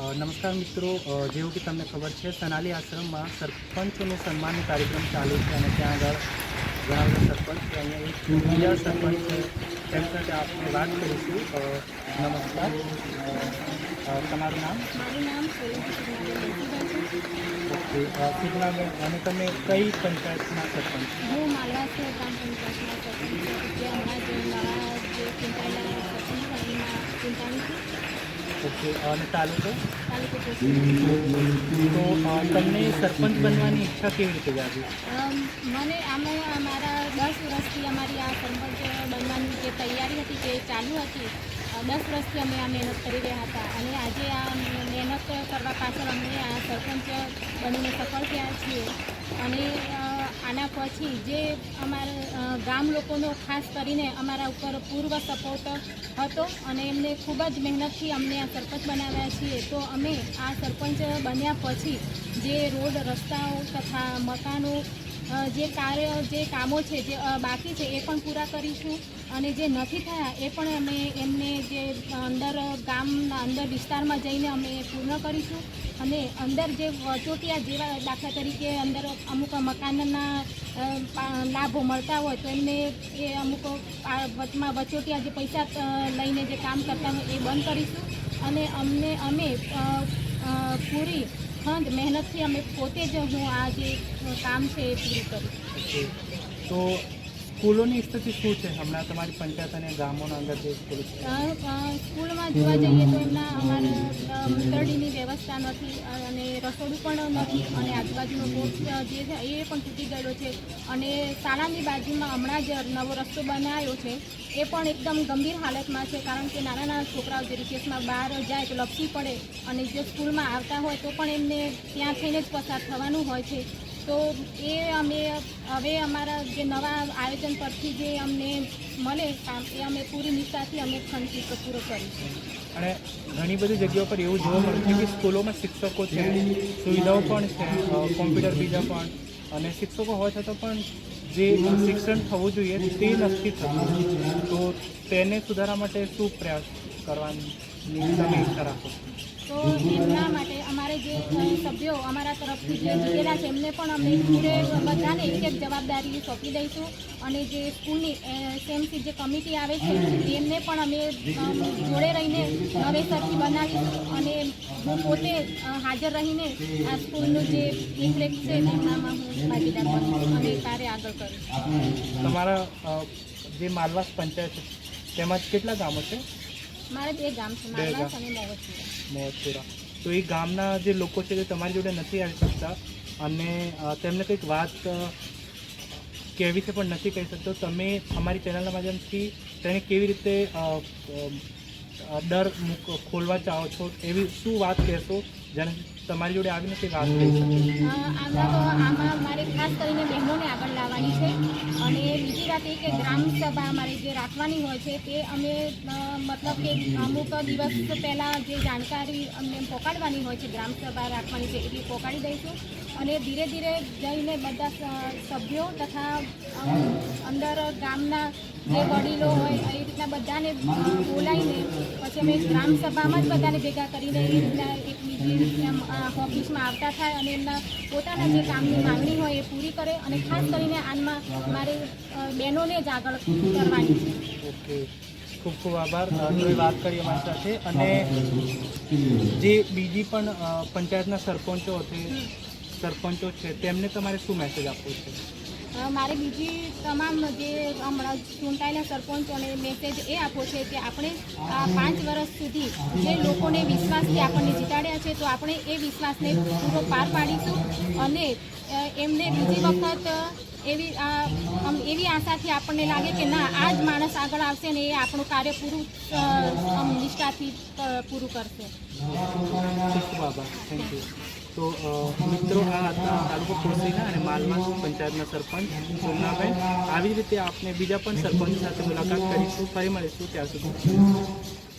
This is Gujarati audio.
નમસ્કાર મિત્રો. જેવું કે તમને ખબર છે સનાલી આશ્રમમાં સરપંચોનું સન્માનનો કાર્યક્રમ ચાલુ છે અને ત્યાં આગળ ઘણા બધા સરપંચ છે. અહીંયા એક બીજા સરપંચ છે. તેમ સાથે આપણે વાત કરીશું. નમસ્કાર. તમારું નામ? ઓકે. સિગ્નાબેન અને તમે કઈ સરપંચ ગ્રામ પંચાયતના સરપંચ અને તાલુકો? તો તમને સરપંચ બનવાની ઈચ્છા કેવી રીતે જાગી? મને અમે અમારા દસ વર્ષથી અમારી આ સરપંચ બનવાની જે તૈયારી હતી તે ચાલુ હતી દસ વર્ષથી અમે આ મહેનત કરી રહ્યા હતા. અને આજે આ મહેનત કરવા પાછળ અમે આ સરપંચ બનીને સફળ થયા છીએ. અને આના પછી જે અમારા ગામ લોકોનો ખાસ કરીને અમારા ઉપર પૂર્વ સપોર્ટ હતો અને એમને ખૂબ જ મહેનતથી અમને આ સરપંચ બનાવ્યા છીએ, તો અમે આ સરપંચ બન્યા પછી જે રોડ, રસ્તાઓ તથા મકાનો જે કાર્ય, જે કામો છે, જે બાકી છે, એ પણ પૂરા કરીશું. અને જે નથી થયા, એ પણ અમે એમને જે અંદર ગામના અંદર વિસ્તારમાં જઈને અમે પૂર્ણ કરીશું. અને અંદર જે વચોટિયા જેવા દાખલા તરીકે અંદર અમુક મકાનના લાભો મળતા હોય તો એમને એ અમુક વચમાં વચોટિયા જે પૈસા લઈને જે કામ કરતા હોય એ બંધ કરીશું. અને અમને, અમે પૂરી ખંડ મહેનતથી અમે પોતે જ હું આ જે કામ છે એ પૂરું કરીશ તો સ્કૂલોની સ્થિતિ શું છે? હમણાં તમારી પંચાયત અને ગામોના અંદર જે સ્કૂલ સ્કૂલમાં જોવા જઈએ તો એમના અમારે મૂતરડીની વ્યવસ્થા નથી અને રસોડું પણ નથી, અને આજુબાજુનો બોક્સ જે છે, એ પણ તૂટી ગયેલો છે. અને શાળાની બાજુમાં હમણાં જ નવો રસ્તો બનાવ્યો છે. એ પણ એકદમ ગંભીર હાલતમાં છે, કારણ કે નાના નાના છોકરાઓ જે રિસેસમાં બહાર જાય તો લપસી પડે, અને જે સ્કૂલમાં આવતા હોય તો પણ એમને ત્યાં થઈને જ પસાર થવાનું હોય છે. તો એ અમે, હવે અમારા જે નવા આયોજન પરથી જે અમને મળે કામ એ અમે પૂરી નિષ્ઠાથી અમે ખંડથી પૂરો કરીશું અને ઘણી બધી જગ્યાઓ પર એવું જોવા મળ્યું છે કે સ્કૂલોમાં શિક્ષકો છે, સુવિધાઓ પણ છે કોમ્પ્યુટર બીજા પણ, અને શિક્ષકો હોવા છતાં પણ જે શિક્ષણ થવું જોઈએ તે નથી થતું તો તેને સુધારા માટે શું પ્રયાસ કરવાની તમે ઈચ્છા રાખો? તો એમના માટે અમારે જે સભ્યો અમારા તરફથી જે જીતેલા છે, એમને પણ અમે પૂરે બધાને એક એક જવાબદારી સોંપી દઈશું. અને જે સ્કૂલની સેમથી જે કમિટી આવે છે, એમને પણ અમે જોડે રહીને નવેસરથી બનાવીશું. અને હું પોતે હાજર રહીને આ સ્કૂલનું જે દેખરેખ છે, એમનામાં હું ભાગીદાર બનીશ અને કાર્ય આગળ કરીશ તમારા જે માલવાસ પંચાયત છે, તેમાં કેટલા ગામો છે? મારે બે ગામ છે બે ગામ. મોહતપુરા તો એ ગામના જે લોકો છે તે તમારી જોડે નથી આવી શકતા અને તેમને કંઈક વાત કહેવી છે પણ નથી કહી શકતો. તમે અમારી ચેનલના માધ્યમથી તેને કેવી રીતે ડર ખોલવા ચાહો છો એવી શું વાત કહેશો? જેને તમારી જોડે આવીને તે વાત કરી આમાં તો આમાં મારે ખાસ કરીને બહેનોને આગળ લાવવાની છે. અને બીજી વાત એ કે ગ્રામ અમારે જે રાખવાની હોય છે, તે અમે મતલબ કે અમુક દિવસ પહેલાં જે જાણકારી અમને પહોંચાડવાની હોય છે, ગ્રામ રાખવાની છે એટલી પહોંચાડી દઈશું. અને ધીરે ધીરે જઈને બધા સભ્યો તથા અંદર ગામના જે વડીલો હોય, એ રીતના બધાને બોલાવીને પછી અમે ગ્રામ સભામાં જ બધાને ભેગા કરીને એ રીતના એક બીજી ઓફિસમાં આવતા થાય અને એમના પોતાના જે કામની માંગણી હોય એ પૂરી કરે અને ખાસ કરીને આનમાં મારે બહેનોને જ આગળ કરવાની છે. ઓકે. ખૂબ ખૂબ આભાર. તમે વાત કરી અમારી સાથે. અને જે બીજી પણ પંચાયતના સરપંચો છે સરપંચો છે તેમને તમારે શું મેસેજ આપવો છે? મારે બીજી તમામ જે હમણાં ચૂંટાયેલા સરપંચોને મેસેજ એ આપવો છે કે આપણે આ પાંચ વર્ષ સુધી જે લોકોને વિશ્વાસથી આપણને જીતાડ્યા છે તો આપણે એ વિશ્વાસને પૂરો પાર પાડીશું અને એમને બીજી વખત એવી એવી આશાથી આપણને લાગે કે ના આ જ માણસ આગળ આવશે ને એ આપણું કાર્ય પૂરું નિષ્ઠાથી પૂરું કરશે. ખૂબ થેન્ક યુ તો મિત્રો, આ હતા તાલુકો કોસીના અને માલમાં પંચાયતના સરપંચ સોમનાબેન. આવી રીતે આપણે બીજા પણ સરપંચ સાથે મુલાકાત કરીશું. ફરી મળીશું. ત્યાં સુધી.